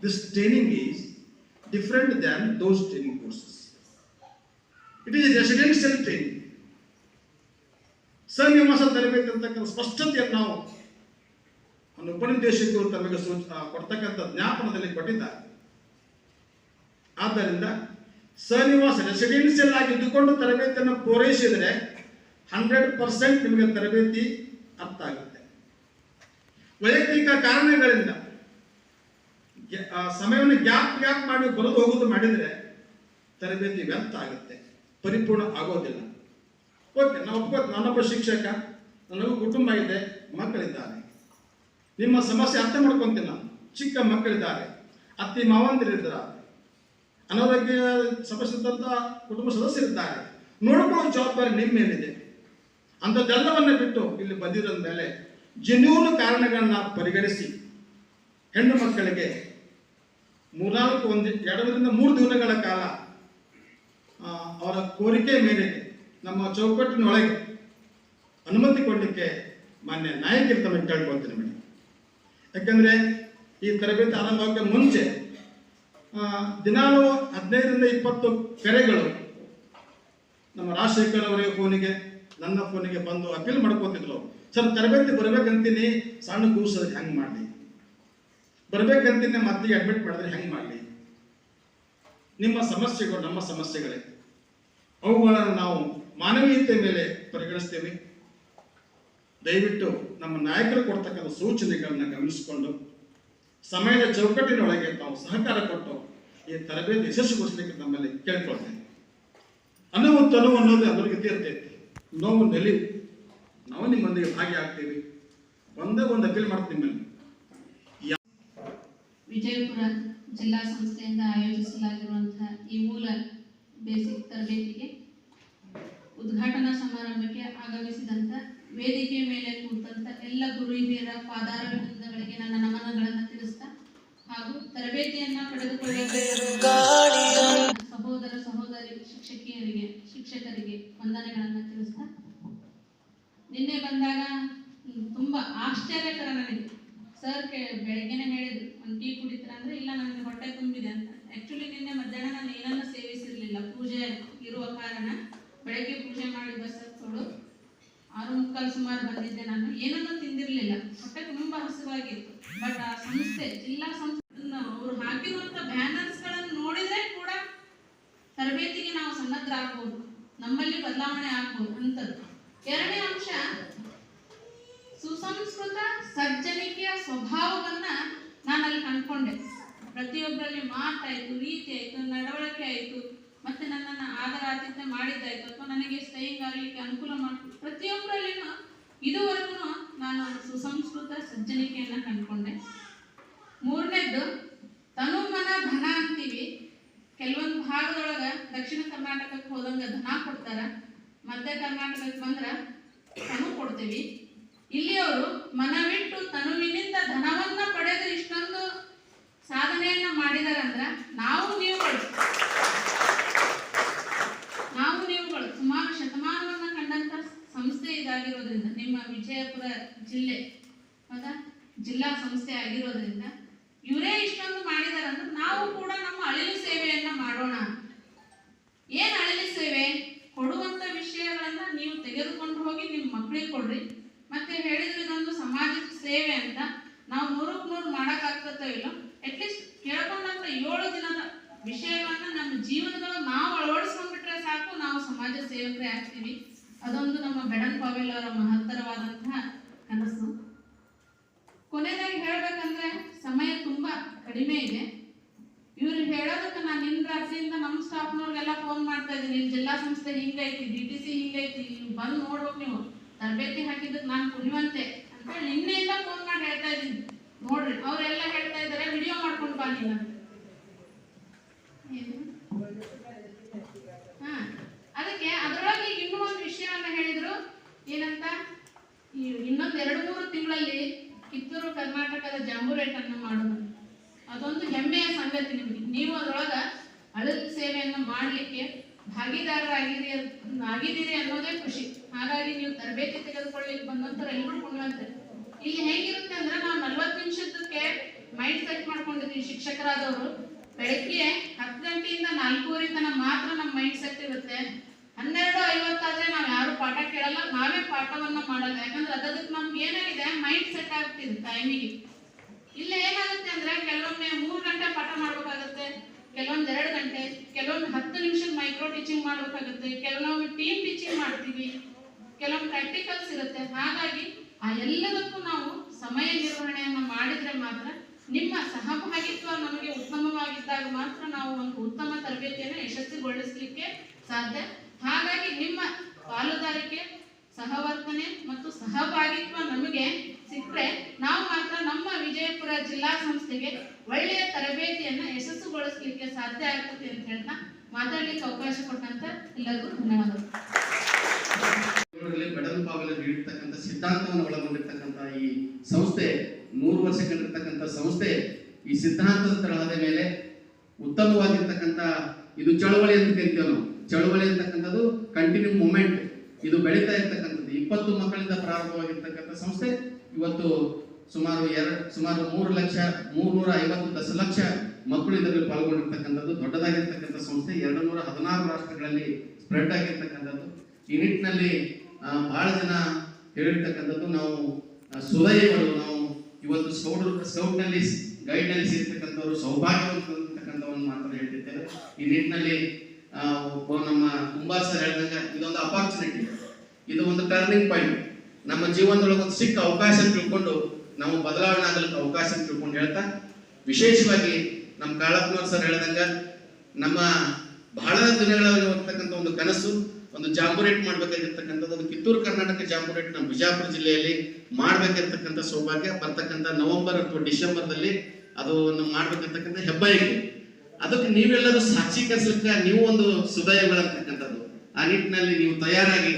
This training is different than those training courses. It is a residential training. ಸನ್ನಿವಾಸ ತರಬೇತಿ ಅಂತಕ್ಕಂಥ ಸ್ಪಷ್ಟತೆಯನ್ನು ನಾವು ಒಂದು ಉಪನಿರ್ದೇಶಕರು ತಮಗೆ ಸೂಚ ಕೊಡ್ತಕ್ಕಂಥ ಜ್ಞಾಪನದಲ್ಲಿ ಕೊಟ್ಟಿದ್ದಾರೆ ಆದ್ದರಿಂದ ಸನಿವಾಸ ರೆಸಿಡೆನ್ಸಿಯಲ್ ಆಗಿ ಇದ್ದುಕೊಂಡು ತರಬೇತಿಯನ್ನು ಪೂರೈಸಿದರೆ ಹಂಡ್ರೆಡ್ ಪರ್ಸೆಂಟ್ ನಿಮಗೆ ತರಬೇತಿ ಅರ್ಥ ಆಗುತ್ತೆ ವೈಯಕ್ತಿಕ ಕಾರಣಗಳಿಂದ ಸಮಯವನ್ನು ಗ್ಯಾಪ್ ಗ್ಯಾಪ್ ಮಾಡಿ ಬರೋದು ಹೋಗೋದು ಮಾಡಿದರೆ ತರಬೇತಿ ವ್ಯರ್ಥ ಆಗುತ್ತೆ, ಪರಿಪೂರ್ಣ ಆಗೋದಿಲ್ಲ. ಓಕೆ ನಾವು ಒಪ್ಪ ನಾನೊಬ್ಬ ಶಿಕ್ಷಕ, ನನಗೂ ಕುಟುಂಬ ಇದೆ, ಮಕ್ಕಳಿದ್ದಾರೆ. ನಿಮ್ಮ ಸಮಸ್ಯೆ ಅರ್ಥ ಮಾಡ್ಕೊಂತೀನಿ ನಾನು ಚಿಕ್ಕ ಮಕ್ಕಳಿದ್ದಾರೆ, ಅತ್ತಿ ಮಾವಂದಿರಿದ್ದಾರೆ ಅನಾರೋಗ್ಯ ಸಮಸ್ಯೆ ಇದ್ದಂಥ ಕುಟುಂಬ ಸದಸ್ಯರಿದ್ದಾರೆ ನೋಡ್ಕೊಳ್ಳೋ ಜವಾಬ್ದಾರಿ ನಿಮ್ಮ ಮೇಲಿದೆ. ಅಂಥದ್ದೆಲ್ಲವನ್ನ ಬಿಟ್ಟು ಇಲ್ಲಿ ಬಂದಿರೋದ ಮೇಲೆ ಜೆನ್ಯೂನ್ ಕಾರಣಗಳನ್ನ ಪರಿಗಣಿಸಿ, ಹೆಣ್ಣು ಮಕ್ಕಳಿಗೆ ಮೂರ್ನಾಲ್ಕು ಒಂದು, ಎರಡರಿಂದ ಮೂರು ದಿನಗಳ ಕಾಲ ಅವರ ಕೋರಿಕೆ ಮೇರೆಗೆ ನಮ್ಮ ಚೌಕಟ್ಟಿನೊಳಗೆ ಅನುಮತಿ ಕೊಡಲಿಕ್ಕೆ ಮಾನ್ಯ ನಾಯಕರು ತಮಗೆ ಕೇಳ್ಕೊಳ್ತೀನಿ ಮೇಡಮ್ ಯಾಕಂದ್ರೆ ಈ ತರಬೇತಿ ಆರಂಭಕ್ಕೆ ಮುಂಚೆ ದಿನಾಲೂ ಹದಿನೈದರಿಂದ ಇಪ್ಪತ್ತು ಕರೆಗಳು ನಮ್ಮ ರಾಜಶೇಖರ್ ಅವರ ಫೋನಿಗೆ, ನನ್ನ ಫೋನಿಗೆ ಬಂದು ಅಪೀಲ್ ಮಾಡ್ಕೊತಿದ್ರು. ಸರ್, ತರಬೇತಿ ಬರ್ಬೇಕಂತೀನಿ, ಸಣ್ಣ ಕೂಸ ಹೆಂಗೆ ಮಾಡಲಿ. ಬರ್ಬೇಕಂತೀನಿ ಮತ್ತೆ ಅಡ್ಮಿಟ್ ಮಾಡಿದ್ರೆ ಹೆಂಗೆ ಮಾಡಲಿ? ನಿಮ್ಮ ಸಮಸ್ಯೆಗಳು ನಮ್ಮ ಸಮಸ್ಯೆಗಳೇ. ಅವುಗಳನ್ನು ನಾವು ಮಾನವೀಯತೆ ಮೇಲೆ ಪರಿಗಣಿಸ್ತೇವೆ. ದಯವಿಟ್ಟು ನಮ್ಮ ನಾಯಕರು ಕೊಡ್ತಕ್ಕಂಥ ಸೂಚನೆಗಳನ್ನ ಗಮನಿಸಿಕೊಂಡು, ಸಮಯದ ಚೌಕಟ್ಟಿನೊಳಗೆ ತಾವು ಸಹಕಾರ ಕೊಟ್ಟು ಈ ತರಬೇತಿ ಯಶಸ್ವಿಗೊಳಿಸಲಿಕ್ಕೆ ನಮ್ಮಲ್ಲಿ ಕೇಳ್ಕೊಳ್ತೇನೆ. ಅನುವು ತನುವು ಅನ್ನೋದು ಅದರ ಗತಿ ಇರ್ತೈತಿ ನೋವು ನೆಲಿವು ನಾವು ನಿಮ್ಮೊಂದಿಗೆ ಭಾಗಿಯಾಗ್ತೀವಿ. ಒಂದೇ ಒಂದು ಅಪೀಲ್ ಮಾಡ್ತೀನಿ ನಿಮ್ಮಲ್ಲಿ. ವಿಜಯಪುರ ಜಿಲ್ಲಾ ಸಂಸ್ಥೆಯಿಂದ ಆಯೋಜಿಸಲಾಗಿರುವಂತಹ ಈ ಮೂಲ ಬೇಸಿಕ್ ತರಬೇತಿಗೆ ಉದ್ಘಾಟನಾ ಸಮಾರಂಭಕ್ಕೆ ಆಗಮಿಸಿದಂತ ವೇದಿಕೆ ಮೇಲೆ ಕೂತಂತ ಎಲ್ಲ ಗುರು ಹಿರಿಯರ ಪಾದಾರವಿಂದಗಳಿಗೆ ನನ್ನ ನಮನಗಳನ್ನು ತಿಳಿಸ್ತಾ ಹಾಗೂ ತರಬೇತಿಯನ್ನ ಪಡೆದುಕೊಳ್ಳುವ ಸಹೋದರ ಸಹೋದರಿ ಶಿಕ್ಷಕಿಯರಿಗೆ, ಶಿಕ್ಷಕರಿಗೆ ವಂದನೆಗಳನ್ನು ತಿಳಿಸ್ತಾ ನಿನ್ನೆ ಬಂದಾಗ ತುಂಬಾ ಆಶ್ಚರ್ಯಕರ ನನಗೆ. ಸರ್ ಬೆಳಗ್ಗೆನೆ ಹೇಳಿದ್ರು, ಒಂದು ಟೀ ಕುಡಿತೀರ ಅಂದ್ರೆ ಇಲ್ಲ ನನಗೆ ಹೊಟ್ಟೆ ತುಂಬಿದೆ ಅಂತ. ಆಕ್ಚುಲಿ ನಿನ್ನೆ ಮಧ್ಯಾಹ್ನ ನಾನು ಏನನ್ನ ಸೇವಿಸಿರ್ಲಿಲ್ಲ, ಪೂಜೆ ಇರುವ ಕಾರಣ. ಬೆಳಗ್ಗೆ ಪೂಜೆ ಮಾಡಿ ಬಸ್ ತೊಳು ಆರು ಮುಕ್ಕಾಲು ಸುಮಾರು ಬಂದಿದ್ದೆ ನಾನು. ಏನನ್ನೂ ತಿಂದಿರ್ಲಿಲ್ಲ. ಹೊಟ್ಟೆ ತುಂಬಾ ಹಸಿವಾಗಿತ್ತು. ಬಟ್ ಆ ಸಂಸ್ಥೆ, ಜಿಲ್ಲಾ ಸಂಸ್ಥೆ ಅವರು ಹಾಕಿರುವಂತ ಬ್ಯಾನರ್ಸ್ಗಳನ್ನು ನೋಡಿದ್ರೆ ಕೂಡ ತರಬೇತಿಗೆ ನಾವು ಸನ್ನದ್ಧರಾಗಬಹುದು ನಮ್ಮಲ್ಲಿ ಬದಲಾವಣೆ ಆಗ್ಬೋದು ಅಂತದ್ದು. ಎರಡನೇ ಅಂಶ ಸುಸಂಸ್ಕೃತ ಸಜ್ಜನಿಕೆಯ ಸ್ವಭಾವವನ್ನ ನಾನು ಅಲ್ಲಿ ಕಂಡ್ಕೊಂಡೆ ಪ್ರತಿಯೊಬ್ಬರಲ್ಲಿ ಮಾತಾಯ್ತು ರೀತಿ ಆಯ್ತು ನಡವಳಿಕೆ ಆಯ್ತು, ಮತ್ತೆ ನನ್ನನ್ನು ಆದರ ಆತಿಥ್ಯ ಮಾಡಿದ್ದಾಯ್ತು, ಅಥವಾ ನನಗೆ ಸ್ಟೇಯಿಂಗ್ ಆಗಲಿಕ್ಕೆ ಅನುಕೂಲ ಮಾಡಿ ಪ್ರತಿಯೊಬ್ಬರಲ್ಲಿನ ಇದುವರೆಗೂ ನಾನು ಸುಸಂಸ್ಕೃತ ಸಜ್ಜನಿಕೆಯನ್ನ ಕಂಡ್ಕೊಂಡೆ. ಮೂರನೇದ್ದು ತನು ಮನ ಧನ ಅಂತೀವಿ. ಕೆಲವೊಂದು ಭಾಗದೊಳಗ ದಕ್ಷಿಣ ಕರ್ನಾಟಕಕ್ಕೆ ಹೋದಂಗ ಧನ ಕೊಡ್ತಾರ. ಮಧ್ಯ ಕರ್ನಾಟಕಕ್ಕೆ ಬಂದ್ರ ತನು ಕೊಡ್ತೀವಿ. ಇಲ್ಲಿಯವರು ಮನವಿಟ್ಟು ತನುವಿನಿಂದ ಧನವನ್ನ ಪಡೆದು ಇಷ್ಟೊಂದು ಸಾಧನೆಯನ್ನ ಮಾಡಿದಾರಂದ್ರ ನಾವು ನೀವುಗಳು ನಾವು ನೀವುಗಳು ಸುಮಾರು ಶತಮಾನವನ್ನ ಕಂಡಂತ ಸಂಸ್ಥೆ ಇದಾಗಿರೋದ್ರಿಂದ ನಿಮ್ಮ ವಿಜಯಪುರ ಜಿಲ್ಲೆ ಹೌದಾ ಜಿಲ್ಲಾ ಸಂಸ್ಥೆ ಆಗಿರೋದ್ರಿಂದ ಇವರೇ ಇಷ್ಟೊಂದು ಮಾಡಿದಾರಂದ್ರೆ ನಾವು ಕೂಡ ನಮ್ಮ ಅಳಿಲು ಸೇವೆಯನ್ನ ಮಾಡೋಣ ಏನ್ ಅಳಿಲು ಸೇವೆ ಕೊಡುವಂತ ವಿಷಯಗಳನ್ನ ನೀವು ತೆಗೆದುಕೊಂಡು ಹೋಗಿ ನಿಮ್ಮ ಮಕ್ಕಳಿಗೆ ಕೊಡ್ರಿ ಮತ್ತೆ ಹೇಳಿದ್ರೆ ಇದೊಂದು ಸಮಾಜದ ಸೇವೆ ಅಂತ ನಾವು ನೂರಕ್ಕೆ ನೂರು ಮಾಡಕ್ ಆಗ್ತದೋ ಇಲ್ಲ ಅಟ್ಲೀಸ್ಟ್ ಕೇಳ್ಕೊಂಡಂತ ಏಳು ದಿನದ ವಿಷಯಗಳನ್ನ ನಮ್ಮ ಜೀವನದೊಳಗೆ ನಾವು ಅಳವಡಿಸ್ಕೊಂಡ್ಬಿಟ್ರೆ ಸಾಕು ನಾವು ಸಮಾಜ ಆಗ್ತೀವಿ ಅದೊಂದು ನಮ್ಮ ಬೆಡನ್ ಪಾವೆಲ್ ಅವರ ಮಹತ್ತರವಾದಂತಹ ಕನಸು. ಕೊನೆಯದಾಗಿ ಹೇಳ್ಬೇಕಂದ್ರೆ ಸಮಯ ತುಂಬಾ ಕಡಿಮೆ ಇದೆ. ಇವ್ರು ಹೇಳೋದಕ್ಕೆ ನಾನು ನಿನ್ನ ರಾತ್ರಿಯಿಂದ ನಮ್ಮ ಸ್ಟಾಫ್ನವ್ರಿಗೆಲ್ಲ ಫೋನ್ ಮಾಡ್ತಾ ಇದ್ದೀನಿ. ಇಲ್ಲಿ ಜಿಲ್ಲಾ ಸಂಸ್ಥೆ ಹಿಂಗೈತಿ ಡಿ ಟಿ ಸಿ ಹಿಂಗೈತಿ ನೀವು ಬಂದು ನೋಡ್ಬೇಕು ನೀವು. ತರಬೇತಿ ಹಾಕಿದ್ದಕ್ಕೆ ನಾನು ಕುಡಿಯುವಂತೆ ಅಂತೇಳಿ ನಿನ್ನೆಯಿಂದ ಫೋನ್ ಮಾಡಿ ಹೇಳ್ತಾ ಇದ್ದೀನಿ. ನೋಡ್ರಿ, ಅವರೆಲ್ಲ ಹೇಳ್ತಾ ಇದ್ದಾರೆ ವಿಡಿಯೋ ಮಾಡ್ಕೊಂಡು ಬಾ ನೀನು. ಏನು ಹಾ ಅದಕ್ಕೆ ಅದರೊಳಗೆ ಈಗ ಇನ್ನೂ ಒಂದು ವಿಷಯವನ್ನ ಹೇಳಿದ್ರು ಏನಂತ? ಇನ್ನೊಂದು ಎರಡು ಮೂರು ತಿಂಗಳಲ್ಲಿ ಕಿತ್ತೂರು ಕರ್ನಾಟಕದ ಜಾಂಬೂರೇಟನ್ನು ಮಾಡೋದು. ಅದೊಂದು ಹೆಮ್ಮೆಯ ಸಂಗತಿ ನಿಮಗೆ. ನೀವು ಅದರೊಳಗ ಅಳಲ್ ಸೇವೆಯನ್ನು ಮಾಡಲಿಕ್ಕೆ ಭಾಗಿದಾರರಾಗಿರಿ ಆಗಿದ್ದೀರಿ ಅನ್ನೋದೇ ಖುಷಿ. ಹಾಗಾಗಿ ನೀವು ತರಬೇತಿ ತೆಗೆದುಕೊಳ್ಳಿಕ್ಕೆ ಬಂದಂತರ ಎಲ್ಲರೂ ಪುಣ್ಯವಂತರು ಇಲ್ಲಿ ಹೇಗಿರುತ್ತೆ ಅಂದ್ರೆ ನಾವು ನಲ್ವತ್ತು ನಿಮಿಷದಕ್ಕೆ ಮೈಂಡ್ ಸೆಟ್ ಮಾಡ್ಕೊಂಡಿದ್ದೀವಿ ಶಿಕ್ಷಕರಾದವರು. ಬೆಳಗ್ಗೆ ಹತ್ತು ಗಂಟೆಯಿಂದ ನಾಲ್ಕೂವರೆ ತನಕ ಮಾತ್ರ ನಮ್ಮ ಮೈಂಡ್ ಸೆಟ್ ಇರುತ್ತೆ. ಹನ್ನೆರಡು ಐವತ್ತಾದ್ರೆ ನಾವು ಯಾರು ಪಾಠ ಕೇಳಲ್ಲ, ನಾವೇ ಪಾಠವನ್ನ ಮಾಡಲ್ಲ. ಯಾಕಂದ್ರೆ ಅದಕ್ಕೆ ನಮ್ಗೆ ಏನಾಗಿದೆ ಮೈಂಡ್ ಸೆಟ್ ಆಗ್ತಿದೆ ಟೈಮಿಗೆ ಇಲ್ಲ ಏನಾಗುತ್ತೆ ಅಂದ್ರೆ ಕೆಲವೊಮ್ಮೆ ಮೂರು ಗಂಟೆ ಪಾಠ ಮಾಡ್ಬೇಕಾಗುತ್ತೆ, ಕೆಲವೊಂದ್ ಎರಡು ಗಂಟೆ, ಕೆಲವೊಂದು ಹತ್ತು ನಿಮಿಷದ ಮೈಕ್ರೋ ಟೀಚಿಂಗ್ ಮಾಡ್ಬೇಕಾಗುತ್ತೆ ಕೆಲವೊಮ್ಮೆ ಟೀಮ್ ಟೀಚಿಂಗ್ ಮಾಡ್ತೀವಿ ಕೆಲವೊಮ್ಮೆ ಪ್ರಾಕ್ಟಿಕಲ್ಸ್ ಇರುತ್ತೆ. ಹಾಗಾಗಿ ಆ ಎಲ್ಲದಕ್ಕೂ ನಾವು ಸಮಯ ನಿರ್ವಹಣೆಯನ್ನು ಮಾಡಿದ್ರೆ ಮಾತ್ರ ನಿಮ್ಮ ಸಹಭಾಗಿತ್ವ ನಮಗೆ ಉತ್ತಮವಾಗಿದ್ದಾಗ ಮಾತ್ರ ನಾವು ಒಂದು ಉತ್ತಮ ತರಬೇತಿಯನ್ನು ಯಶಸ್ವಿಗೊಳಿಸಲಿಕ್ಕೆ ಸಾಧ್ಯ. ಹಾಗಾಗಿ ನಿಮ್ಮ ಪಾಲುದಾರಿಕೆ, ಸಹವರ್ತನೆ ಮತ್ತು ಸಹಭಾಗಿತ್ವ ನಮಗೆ ಸಿಕ್ಕರೆ ನಾವು ಮಾತ್ರ ನಮ್ಮ ವಿಜಯಪುರ ಜಿಲ್ಲಾ ಸಂಸ್ಥೆಗೆ ಒಳ್ಳೆಯ ತರಬೇತಿಯನ್ನು ಯಶಸ್ಸುಗೊಳಿಸಲಿಕ್ಕೆ ಸಾಧ್ಯ ಆಗುತ್ತೆ ಅಂತ ಹೇಳ್ತಾ ಮಾತಾಡಲಿಕ್ಕೆ ಅವಕಾಶ ಕೊಟ್ಟಂತ ಎಲ್ಲರಿಗೂ ಧನ್ಯವಾದಗಳು. ಬೆಡಲು ಪಾವಲು ನೀಡಿರ್ತಕ್ಕಂಥ ಸಿದ್ಧಾಂತವನ್ನು ಒಳಗೊಂಡಿರ್ತಕ್ಕಂಥ ಈ ಸಂಸ್ಥೆ ನೂರು ವರ್ಷ ಕಂಡಿರ್ತಕ್ಕಂಥ ಸಂಸ್ಥೆ, ಈ ಸಿದ್ಧಾಂತದ ತರಹದ ಮೇಲೆ ಉತ್ತಮವಾಗಿರ್ತಕ್ಕಂಥ ಇದು ಚಳವಳಿ ಅಂತ ಕರಿತೇವೆ ನಾವು. ಚಳವಳಿ ಅಂತಕ್ಕಂಥದ್ದು ಕಂಟಿನ್ಯೂ ಮೂಮೆಂಟ್ ಇದು ಬೆಳೀತಾ ಇರ್ತಕ್ಕಂಥದ್ದು. ಇಪ್ಪತ್ತು ಮಕ್ಕಳಿಂದ ಪ್ರಾರಂಭವಾಗಿರ್ತಕ್ಕಂಥ ಸಂಸ್ಥೆ, ಇವತ್ತು ಸುಮಾರು ಎರಡು, ಸುಮಾರು ಮೂರು ಲಕ್ಷ, ಮೂರ್ನೂರ ಐವತ್ತು ದಶಲಕ್ಷ ಮಕ್ಕಳು ಇದರಲ್ಲಿ ಪಾಲ್ಗೊಂಡಿರ್ತಕ್ಕಂಥದ್ದು. ದೊಡ್ಡದಾಗಿರ್ತಕ್ಕಂಥ ಸಂಸ್ಥೆ. ಎರಡು ನೂರ ಹದಿನಾರು ರಾಷ್ಟ್ರಗಳಲ್ಲಿ ಸ್ಪ್ರೆಡ್ ಆಗಿರ್ತಕ್ಕಂಥದ್ದು. ಈ ನಿಟ್ಟಿನಲ್ಲಿ ಬಹಳ ಜನ ಹೇಳಿರ್ತಕ್ಕಂಥದ್ದು ನಾವು ಸುದಯಗಳು ನಾವು ಇವತ್ತು ಸ್ಕೌಟ್ ಸ್ಕೌಟ್ನಲ್ಲಿ ಗೈಡ್ನಲ್ಲಿ ಸೇರ್ತಕ್ಕಂಥವ್ರು ಸೌಭಾಗ್ಯವನ್ನು ತಕ್ಕಂಥವ್ರು ಮಾತ್ರ ಹೇಳ್ತಿದ್ದೇವೆ ಈ ನಿಟ್ಟಿನಲ್ಲಿ ನಮ್ಮ ಕುಂಬಾರ್ ಸರ್ ಹೇಳಿದಂಗೆ ಇದೊಂದು ಅಪಾರ್ಚುನಿಟಿ ಇದು ಒಂದು ಟರ್ನಿಂಗ್ ಪಾಯಿಂಟ್ ನಮ್ಮ ಜೀವನದೊಳಗೆ ಒಂದು ಸಿಕ್ಕ ಅವಕಾಶ ತಿಳ್ಕೊಂಡು ನಾವು ಬದಲಾವಣೆ ಆಗಲಿಕ್ಕೆ ಅವಕಾಶ ತಿಳ್ಕೊಂಡು ಹೇಳ್ತಾ, ವಿಶೇಷವಾಗಿ ನಮ್ಮ ಕಾಳಪ್ಪನವ್ರು ಸರ್ ಹೇಳ್ದಂಗ ನಮ್ಮ ಬಹಳ ದಿನಗಳಲ್ಲಿ ಹೋಗ್ತಕ್ಕಂಥ ಒಂದು ಕನಸು, ಒಂದು ಜಾಂಬುರೇಟ್ ಮಾಡ್ಬೇಕಾಗಿರ್ತಕ್ಕಂಥದ್ದು, ಅದು ಕಿತ್ತೂರು ಕರ್ನಾಟಕ ಜಾಂಬುರೇಟ್ ನಮ್ಮ ಬಿಜಾಪುರ ಜಿಲ್ಲೆಯಲ್ಲಿ ಮಾಡ್ಬೇಕಿರ್ತಕ್ಕಂಥ ಸೌಭಾಗ್ಯ, ಬರ್ತಕ್ಕಂಥ ನವೆಂಬರ್ ಅಥವಾ ಡಿಸೆಂಬರ್ದಲ್ಲಿ ಅದು ಮಾಡ್ಬೇಕಿರ್ತಕ್ಕಂಥ ಹೆಬ್ಬಾಯಿಗೆ ಅದಕ್ಕೆ ನೀವೆಲ್ಲರೂ ಸಾಕ್ಷೀಕರಿಸಲಿಕ್ಕೆ ನೀವು ಒಂದು ಸುದಯಗಳಂತಕ್ಕಂಥದ್ದು ಆ ನಿಟ್ಟಿನಲ್ಲಿ ನೀವು ತಯಾರಾಗಿ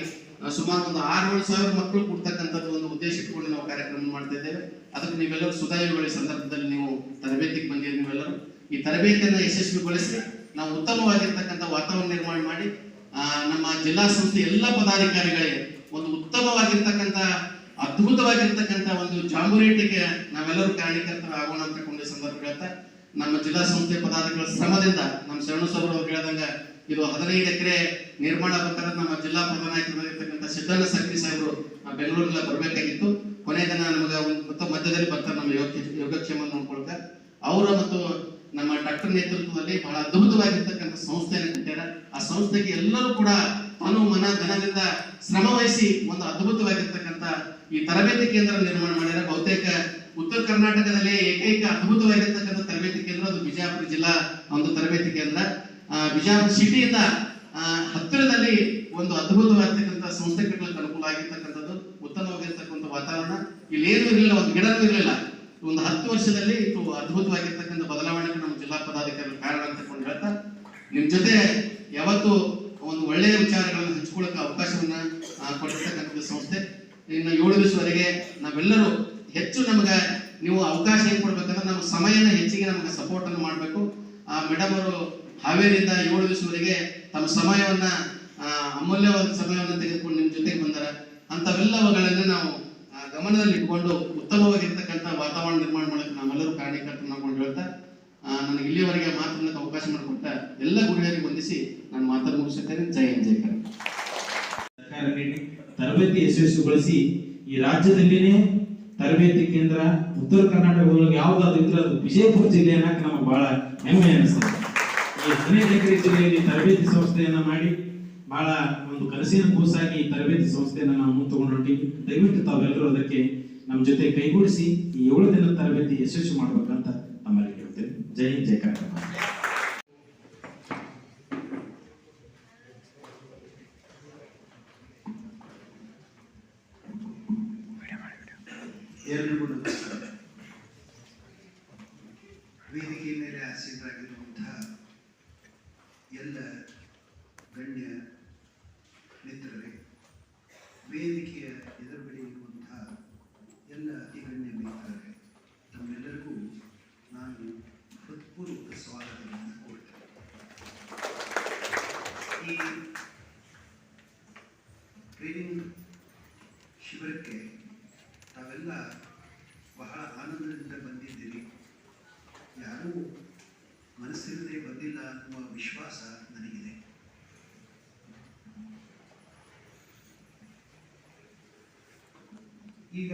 ಸುಮಾರು ಒಂದು ಆರು ಸಾವಿರ ಮಕ್ಕಳು ಕೊಡ್ತಕ್ಕಂಥದ್ದು ಒಂದು ಉದ್ದೇಶ ಇಟ್ಕೊಂಡು ನಾವು ಕಾರ್ಯಕ್ರಮ ಮಾಡ್ತಾ ಇದ್ದೇವೆ. ಅದಕ್ಕೆ ನೀವೆಲ್ಲರೂ ಸುದಯಗಳ ಸಂದರ್ಭದಲ್ಲಿ ನೀವು ತರಬೇತಿಗೆ ಬಂದಿರಿ ನೀವೆಲ್ಲರೂ. ಈ ತರಬೇತಿಯನ್ನು ಯಶಸ್ವಿಗೊಳಿಸಿ, ನಾವು ಉತ್ತಮವಾಗಿರ್ತಕ್ಕಂಥ ವಾತಾವರಣ ನಿರ್ಮಾಣ ಮಾಡಿ ನಮ್ಮ ಜಿಲ್ಲಾ ಸಂಸ್ಥೆ ಎಲ್ಲ ಪದಾಧಿಕಾರಿಗಳಿಗೆ ಒಂದು ಉತ್ತಮವಾಗಿರ್ತಕ್ಕಂಥ, ಅದ್ಭುತವಾಗಿರ್ತಕ್ಕಂಥ ಒಂದು ಜಾಂಬುರೇಟಿಗೆ ನಾವೆಲ್ಲರೂ ಕಾರಣೀಕರ್ತರು ಆಗೋಣ ಅಂತ ಸಂದರ್ಭ ಹೇಳ್ತಾ ನಮ್ಮ ಜಿಲ್ಲಾ ಸಂಸ್ಥೆ ಪದಾಧಿಕಾರಿಗಳ ಶ್ರಮದಿಂದ ನಮ್ಮ ಶರಣು ಅವ್ರು ಹೇಳ್ದಂಗ ಇದು ಹದಿನೈದು ಎಕರೆ ನಿರ್ಮಾಣ ಬೇಕಾದ್ರೆ ನಮ್ಮ ಜಿಲ್ಲಾ ಪ್ರಧಾನಿರ್ತಕ್ಕಂಥ ಸಿದ್ದಣ್ಣ ಸಕ್ರಿ ಸಾಹೇಬರು ಆ, ಬೆಂಗಳೂರಿಗೆಲ್ಲ ಬರಬೇಕಾಗಿತ್ತು. ಕೊನೆ ದಿನ ನಮಗೆ ಮತ್ತು ಮಧ್ಯದಲ್ಲಿ ಬರ್ತಾರೆ ನಮ್ಮ ಯೋಗ ಯೋಗಕ್ಷೇಮ ನೋಡ್ಕೊಳ್ತಾ. ಅವರ ಮತ್ತು ನಮ್ಮ ಡಾಕ್ಟರ್ ನೇತೃತ್ವದಲ್ಲಿ ಬಹಳ ಅದ್ಭುತವಾಗಿರ್ತಕ್ಕಂಥ ಸಂಸ್ಥೆಯನ್ನು ಕಟ್ಟ್ಯಾರ ಆ ಸಂಸ್ಥೆಗೆ ಎಲ್ಲರೂ ಕೂಡ ತನು ಮನ ಧನದಿಂದ ಶ್ರಮ ವಹಿಸಿ ಒಂದು ಅದ್ಭುತವಾಗಿರ್ತಕ್ಕಂಥ ಈ ತರಬೇತಿ ಕೇಂದ್ರ ನಿರ್ಮಾಣ ಮಾಡ್ಯಾರ ಬಹುತೇಕ ಉತ್ತರ ಕರ್ನಾಟಕದಲ್ಲಿ ಏಕೈಕ ಅದ್ಭುತವಾಗಿರ್ತಕ್ಕಂಥ ತರಬೇತಿ ಕೇಂದ್ರ ಅದು ಬಿಜಾಪುರ ಜಿಲ್ಲಾ ಒಂದು ತರಬೇತಿ ಕೇಂದ್ರ. ಬಿಜಾಪುರ ಸಿಟಿಯಿಂದ ಹತ್ತಿರದಲ್ಲಿ ಒಂದು ಅದ್ಭುತವಾಗಿರ್ತಕ್ಕಂಥ ಸಂಸ್ಥೆ ಕಟ್ಟಲಿಕ್ಕೆ ಅನುಕೂಲ ಆಗಿರ್ತಕ್ಕಂಥದ್ದು, ಉತ್ತಮವಾಗಿರ್ತಕ್ಕಂಥ ವಾತಾವರಣ. ಇಲ್ಲಿ ಏನು ಇರಲಿಲ್ಲ, ಒಂದು ಗಿಡನೂ ಇರಲಿಲ್ಲ. ಒಂದು ಹತ್ತು ವರ್ಷದಲ್ಲಿ ಇದು ಅದ್ಭುತವಾಗಿರ್ತಕ್ಕಂಥ ಬದಲಾವಣೆಗೆ ನಮ್ಮ ಜಿಲ್ಲಾ ಪದಾಧಿಕಾರಿಗಳು ಕಾರಣ ಅಂತ ಹೇಳ್ತಾ, ನಿಮ್ ಜೊತೆ ಯಾವತ್ತು ಒಂದು ಒಳ್ಳೆಯ ವಿಚಾರಗಳನ್ನು ಹಂಚಿಕೊಳ್ಳಕ್ಕೆ ಅವಕಾಶವನ್ನ ಕೊಟ್ಟಿರ್ತಕ್ಕಂಥ ಸಂಸ್ಥೆ. ಇನ್ನು ಏಳು ದಿವಸವರೆಗೆ ನಾವೆಲ್ಲರೂ ಹೆಚ್ಚು ನಮಗೆ ನೀವು ಅವಕಾಶ ಏನು ಕೊಡ್ಬೇಕಂದ್ರೆ ನಮ್ಮ ಸಮಯನ ಹೆಚ್ಚಿಗೆ ನಮಗೆ ಸಪೋರ್ಟ್ ಅನ್ನು ಮಾಡಬೇಕು. ಆ ಮೇಡಮ್ ಅವರು ಹಾವೇರಿಯಿಂದ ಏಳು ದಿವಸವರೆಗೆ ತಮ್ಮ ಸಮಯವನ್ನ ಅಮೂಲ್ಯವಾದ ಸಮಯವನ್ನ ತೆಗೆದುಕೊಂಡು ನಿಮ್ಮ ಜೊತೆಗೆ ಬಂದಾರ. ಅಂತವೆಲ್ಲವುಗಳನ್ನ ನಾವು ಗಮನದಲ್ಲಿ ಇಟ್ಕೊಂಡು ಉತ್ತಮವಾಗಿರ್ತಕ್ಕಂಥ ವಾತಾವರಣ ನಿರ್ಮಾಣ ಮಾಡಕ್ಕೆ ನಾವೆಲ್ಲರೂ ಕಾರ್ಯಕರ್ತರು ನಾವು ಹೇಳ್ತಾ ನನಗೆ ಇಲ್ಲಿವರೆಗೆ ಮಾತನ್ನ ಅವಕಾಶ ಮಾಡಿಕೊಟ್ಟ ಎಲ್ಲ ಗುರುಗಳಿಗೆ ವಂದಿಸಿ ನಾನು ಮಾತನ್ನು ಮುಗಿಸುತ್ತೇನೆ. ಜೈ ಹಿಂದ್, ಜೈ ಕರ್ನಾಟಕ. ತರಬೇತಿ ಯಶಸ್ವಿಗೊಳಿಸಿ ಈ ರಾಜ್ಯದಲ್ಲಿನೇ ತರಬೇತಿ ಕೇಂದ್ರ ಉತ್ತರ ಕರ್ನಾಟಕ ಯಾವ್ದಾದ್ರು ಇದ್ರೆ ಅದು ವಿಜಯಪುರ ಜಿಲ್ಲೆ ಅನ್ನಕ್ಕೆ ನಮಗೆ ಬಹಳ ಹೆಮ್ಮೆ ಅನಿಸ್ತದೆ. ಈ ಹದಿನೈದು ಎಕರೆ ಜಿಲ್ಲೆಯಲ್ಲಿ ತರಬೇತಿ ಸಂಸ್ಥೆಯನ್ನ ಮಾಡಿ ಬಹಳ ಒಂದು ಕನಸಿನ ಕೂಸಾಗಿ ಈ ತರಬೇತಿ ಸಂಸ್ಥೆಯನ್ನ ನಾವು ಮುಂದೆ ತಗೊಂಡು ಹೊಂಟೀವಿ ದಯವಿಟ್ಟು ತಾವೆಲ್ಲರೂ ಅದಕ್ಕೆ ನಮ್ಮ ಜೊತೆ ಕೈಗೂಡಿಸಿ ಈ ಏಳು ದಿನ ತರಬೇತಿ ಯಶಸ್ವಿ ಮಾಡಬೇಕಂತ ತಮ್ಮಲ್ಲಿ ಹೇಳ್ತೇವೆ ಜೈ ಜೈ ಕರ್ನಾಟಕ. dele que é ಈಗ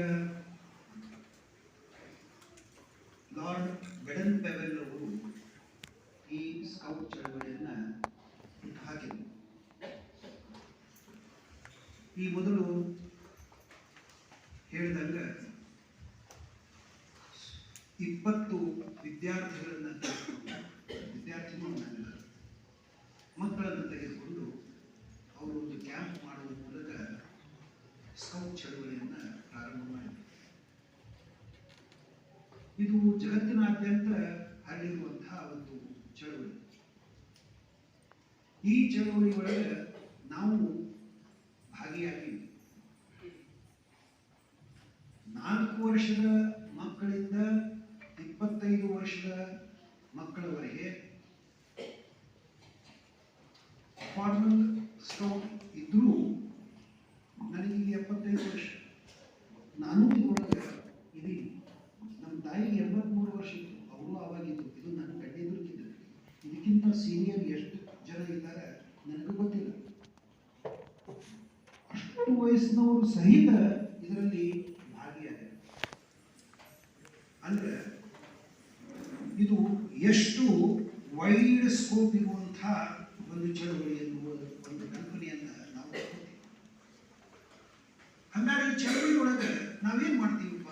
ಲಾರ್ಡ್ ಬೆಡನ್ ಪೆವೆಲ್ ಅವರು ಈ ಸ್ಕೌಟ್ ಚಳವಳಿಯನ್ನ ಹಾಕಿದರು. ಈ ಮೊದಲು ಹೇಳಿದಂಗ ಇಪ್ಪತ್ತು ವಿದ್ಯಾರ್ಥಿಗಳನ್ನ ವಿದ್ಯಾರ್ಥಿಗಳನ್ನ ಮಕ್ಕಳನ್ನು ತೆಗೆದುಕೊಂಡು ಅವರು ಒಂದು ಕ್ಯಾಂಪ್ ಮಾಡುವ ಮೂಲಕ ಸ್ಕೌಟ್ ಚಳವಳಿಯನ್ನ ಇದು ಜಗತ್ತಿನಾದ್ಯಂತ ಹರಡಿರುವಂತಹ ಒಂದು ಚಳವಳಿ. ಈ ಚಳವಳಿ ಒಳಗೆ ನಾವು ಭಾಗಿಯಾಗಿದ್ವಿ ನಾಲ್ಕು ವರ್ಷದ ಮಕ್ಕಳಿಂದ ಇಪ್ಪತ್ತೈದು ವರ್ಷದ ಮಕ್ಕಳವರೆಗೆ ಫಾರ್ಮಲ್ ಸ್ಕೌಟ್ ಇದ್ರೂ ನನಗೆ ಎಪ್ಪತ್ತೈದು ವರ್ಷ ನಾನು ಇದರೊಳಗೆ ಇದೀನಿ ನಮ್ಮ ತಾಯಿಗೆ ಎಂಬತ್ಮೂರು ವರ್ಷ ಇತ್ತು ಅವರು ಆವಾಗಿತ್ತು ಇದು ನನ್ನ ಕಣ್ಣೆದುರುಗಿದ್ದು ಇದಕ್ಕಿಂತ ಸೀನಿಯರ್ ಎಷ್ಟು ಜನ ಇದ್ದಾರೆ ನನಗೆ ಗೊತ್ತಿಲ್ಲ ಅಷ್ಟು ವಯಸ್ಸಿನವರು ಸಹಿತ ಇದರಲ್ಲಿ ಭಾಗಿಯಾಗಿದೆ ಅಂದ್ರೆ ಇದು ಎಷ್ಟು ವೈಡ್ ಸ್ಕೋಪ್ ಇರುವಂತಹ ಒಂದು ಚಳವಳಿ ಎನ್ನುವ ಒಂದು ಕಲ್ಪನೆಯನ್ನ ನಾವು. ಹಂಗಾರೆ ಚಳವಳಿ ಒಳಗೆ ನಾವೇನ್ ಮಾಡ್ತೀವಪ್ಪ?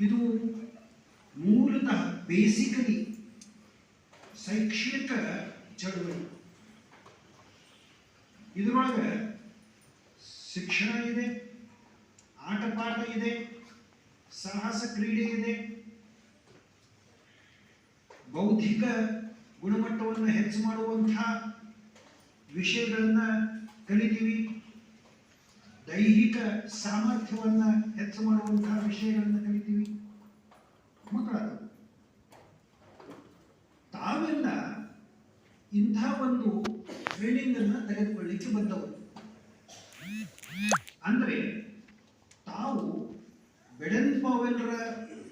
ಇದು ಮೂಲತಃ ಬೇಸಿಕಲಿ ಶೈಕ್ಷಣಿಕ ಚಳವಳಿ. ಇದರೊಳಗೆ ಶಿಕ್ಷಣ ಇದೆ, ಆಟಪಾಠ ಇದೆ, ಸಾಹಸ ಕ್ರೀಡೆ ಇದೆ. ಬೌದ್ಧಿಕ ಗುಣಮಟ್ಟವನ್ನು ಹೆಚ್ಚು ಮಾಡುವಂತಹ ವಿಷಯಗಳನ್ನು ಕಲಿತೀವಿ. ದೈಹಿಕ ಸಾಮರ್ಥ್ಯವನ್ನು ಹೆಚ್ಚು ಮಾಡುವಂತಹ ವಿಷಯಗಳನ್ನು ಕಲಿತೀವಿ. ಮಕ್ಕಳಾದವು ತಾವೆಲ್ಲ ಇಂಥ ಒಂದು ಟ್ರೈನಿಂಗ್ ಅನ್ನ ತೆಗೆದುಕೊಳ್ಳಿಕ್ಕೆ ಬಂದವರು ಅಂದ್ರೆ ತಾವು ಬೆಡನ್ ಪಾವೆಲ್ರ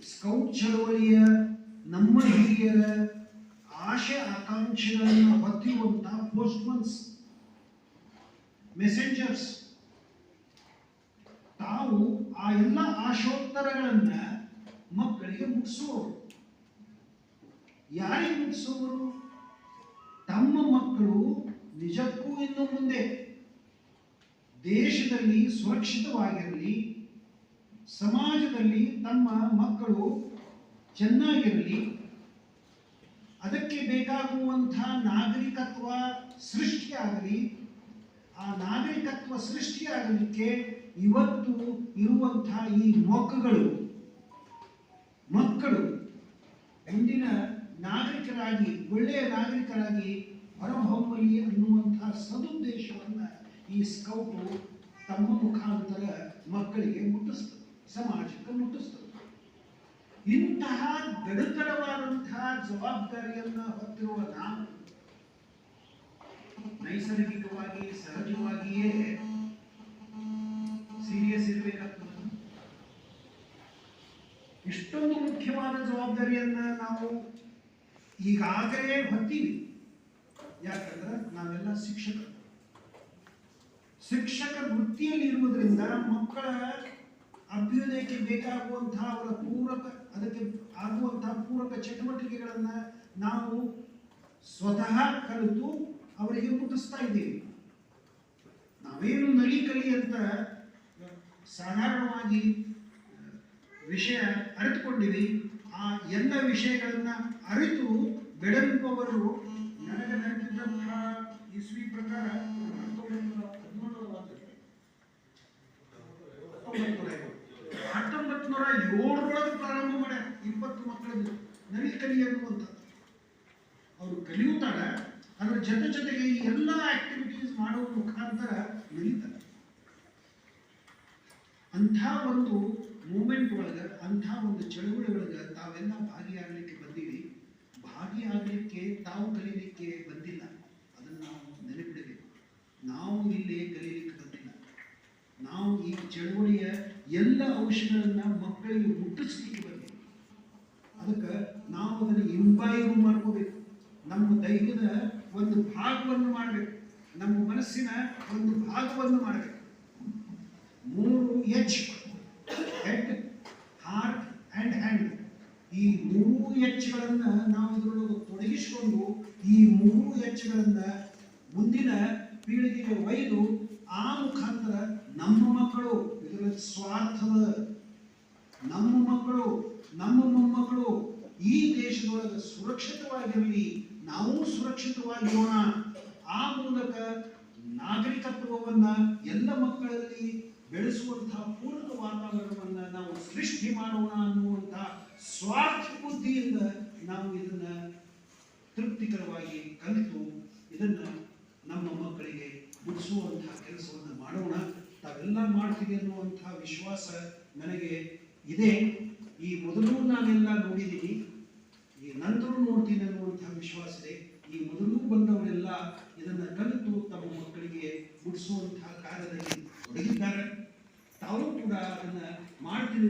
ಸ್ಕೌಟ್ ಚಳವಳಿಯ ನಮ್ಮ ಹಿರಿಯರ ಆಶೆ ಆಕಾಂಕ್ಷೆಗಳನ್ನು ಹೊತ್ತಿರುವಂತಹ ಪೋಸ್ಟ್ಮನ್ಸ್, ಮೆಸೆಂಜರ್ಸ್, ತಾವು ಆ ಎಲ್ಲ ಆಶೋತ್ತರಗಳನ್ನ ಮಕ್ಕಳಿಗೆ ಮುಗಿಸುವವರು ಯಾರಿಗೆ ಮುಗಿಸುವವರು ತಮ್ಮ ಮಕ್ಕಳು ನಿಜಕ್ಕೂ ಇನ್ನು ಮುಂದೆ. ದೇಶದಲ್ಲಿ ಸುರಕ್ಷಿತವಾಗಿರಲಿ, ಸಮಾಜದಲ್ಲಿ ತಮ್ಮ ಮಕ್ಕಳು ಚೆನ್ನಾಗಿರಲಿ, ಅದಕ್ಕೆ ಬೇಕಾಗುವಂಥ ನಾಗರಿಕತ್ವ ಸೃಷ್ಟಿಯಾಗಲಿ, ಆ ನಾಗರಿಕತ್ವ ಸೃಷ್ಟಿಯಾಗಲಿಕ್ಕೆ ಇವತ್ತು ಇರುವಂಥ ಈ ಮೊಕ್ಕಗಳು ಮಕ್ಕಳು ಮುಂದಿನ ನಾಗರಿಕರಾಗಿ, ಒಳ್ಳೆಯ ನಾಗರಿಕರಾಗಿ ಹೊರಹೊಮ್ಮಲಿ ಅನ್ನುವಂತಹ ಸದುದ್ದೇಶವನ್ನ ಈ ಸ್ಕೌಟು ತಮ್ಮ ಮುಖಾಂತರ ಮಕ್ಕಳಿಗೆ ಮುಟ್ಟಿಸ್ತದೆ ಸಮಾಜಕ್ಕೆ ಮುಟ್ಟಿಸ್ತದೆ ಇಂತಹ ಗಡುತರವಾದಂತಹ ಜವಾಬ್ದಾರಿಯನ್ನ ಹೊತ್ತಿರುವ ನಾನು ನೈಸರ್ಗಿಕವಾಗಿ, ಸಹಜವಾಗಿಯೇ ಸೀರಿಯಸ್ ಇರಬೇಕಾಗ್ತದೆ. ಇಷ್ಟೊಂದು ಮುಖ್ಯವಾದ ಜವಾಬ್ದಾರಿಯನ್ನ ನಾವು ಈಗಾಗಲೇ ಹೊತ್ತೀವಿ ಯಾಕಂದ್ರೆ ನಾವೆಲ್ಲ ಶಿಕ್ಷಕರು. ಶಿಕ್ಷಕ ವೃತ್ತಿಯಲ್ಲಿ ಇರುವುದರಿಂದ ಮಕ್ಕಳ ಅಭ್ಯುದಯಕ್ಕೆ ಬೇಕಾಗುವಂತಹ ಅವರ ಪೂರಕ, ಅದಕ್ಕೆ ಆಗುವಂತಹ ಪೂರಕ ಚಟುವಟಿಕೆಗಳನ್ನು ನಾವು ಸ್ವತಃ ಕಲಿತು ಅವರಿಗೆ ಮುಟ್ಟಿಸ್ತಾ ಇದ್ದೀವಿ. ನಾವೇನು ನಲಿ ಕಲಿ ಅಂತ ಸಾಧಾರಣವಾಗಿ ವಿಷಯ ಅರಿತುಕೊಂಡಿವಿ. ಆ ಎಲ್ಲ ವಿಷಯಗಳನ್ನು ಅರಿತು ಬೆಳೆಯುವವರು ನನಗೆ ಇಸ್ವಿ ಪ್ರಕಾರ ಹತ್ತೊಂಬತ್ತು ನೂರ ಏಳರೊಳಗೆ ಪ್ರಾರಂಭ ಮಾಡ್ಯಾರ ಇಪ್ಪತ್ತು ಮಕ್ಕಳದ್ದು ನಲಿ ಕಲಿ ಅನ್ನುವಂಥದ್ದು. ಅವರು ಕಲಿಯುತ್ತಾರೆ ಅದರ ಜೊತೆ ಜೊತೆಗೆ ಈ ಎಲ್ಲ ಆಕ್ಟಿವಿಟೀಸ್ ಮಾಡುವ ಮುಖಾಂತರ ನಡೀತಾರೆ ಅಂಥ ಒಂದು ಮೂಮೆಂಟ್ ಒಳಗೆ, ಅಂಥ ಒಂದು ಚಳುವಳಿ ಒಳಗೆ ತಾವೆಲ್ಲ ಭಾಗಿಯಾಗಲಿಕ್ಕೆ ಬಂದೀವಿ ಭಾಗಿಯಾಗಲಿಕ್ಕೆ, ತಾವು ಕಲೀಲಿಕ್ಕೆ ಬಂದಿಲ್ಲ. ಅದನ್ನು ನಾವು ನೆನಪಿಡಬೇಕು. ನಾವು ಇಲ್ಲಿ ಕಲೀಲಿಕ್ಕೆ ಬಂದಿಲ್ಲ. ನಾವು ಈ ಚಳುವಳಿಯ ಎಲ್ಲ ಅಂಶಗಳನ್ನ ಮಕ್ಕಳಿಗೆ ಮುಟ್ಟಿಸ್ಲಿಕ್ಕೆ ಬಂದಿವಿ ಅದಕ್ಕೆ ನಾವು ಇಂಬಾಯಿಬ್ ಮಾಡ್ಕೋಬೇಕು ನಮ್ಮ ದೈಹಿಕದ ಒಂದು ಭಾಗವನ್ನು ಮಾಡಬೇಕು. ನಮ್ಮ ಮನಸ್ಸಿನ ಒಂದು ಭಾಗವನ್ನು ಮಾಡಬೇಕು. ಮೂರು H. Head heart and hand ಈ ಮೂರು ಎಚ್ಗಳನ್ನು ನಾವು ಇದರೊಳಗೆ ತೊಡಗಿಸಿಕೊಂಡು ಈ ಮೂರು ಎಚ್ಗಳನ್ನು ಮುಂದಿನ ಪೀಳಿಗೆಗೆ ಒಯ್ದು ಆ ಮುಖಾಂತರ ನಮ್ಮ ಮಕ್ಕಳು ಇದರ ಸ್ವಾರ್ಥದ ನಮ್ಮ ಮಕ್ಕಳು, ನಮ್ಮ ಮೊಮ್ಮಕ್ಕಳು ಈ ದೇಶದೊಳಗೆ ಸುರಕ್ಷಿತವಾಗಿರಲಿ, ನಾವು ಸುರಕ್ಷಿತವಾಗಿರೋಣ. ಆ ಮೂಲಕ ನಾಗರಿಕತ್ವವನ್ನ ಎಲ್ಲ ಮಕ್ಕಳಲ್ಲಿ ಬೆಳೆಸುವಂತಹ ಪೂರ್ಣ ವಾತಾವರಣವನ್ನ ನಾವು ಸೃಷ್ಟಿ ಮಾಡೋಣ ಅನ್ನುವಂತಹ ಸ್ವಾರ್ಥ ಬುದ್ಧಿಯಿಂದ ನಾವು ಇದನ್ನ ತೃಪ್ತಿಕರವಾಗಿ ಕಲಿತು ಇದನ್ನ ನಮ್ಮ ಮಕ್ಕಳಿಗೆ ಮುಗಿಸುವಂತಹ ಕೆಲಸವನ್ನು ಮಾಡೋಣ. ತಾವೆಲ್ಲ ಮಾಡ್ತೀವಿ ಅನ್ನುವಂತಹ ವಿಶ್ವಾಸ ನನಗೆ ಇದೆ. ಈ ಮೊದಲು ನಾನೆಲ್ಲ ನೋಡಿದ್ದೀನಿ ಈ ನಂತರ ನೋಡ್ತೀನಿ ಅನ್ನುವಂತಹ ವಿಶ್ವಾಸ ಈ ಮೊದಲು ಬಂದವರೆಲ್ಲ ಇದನ್ನು ಕಲಿತು ತಮ್ಮ ಮಕ್ಕಳಿಗೆ ಮುಡಿಸುವಂತಹ ಕಾರ್ಯದಲ್ಲಿ ತೊಡಗಿದ್ದಾರೆ. ತಾವು ಕೂಡ ಅದನ್ನು ಮಾಡ್ತೀನಿ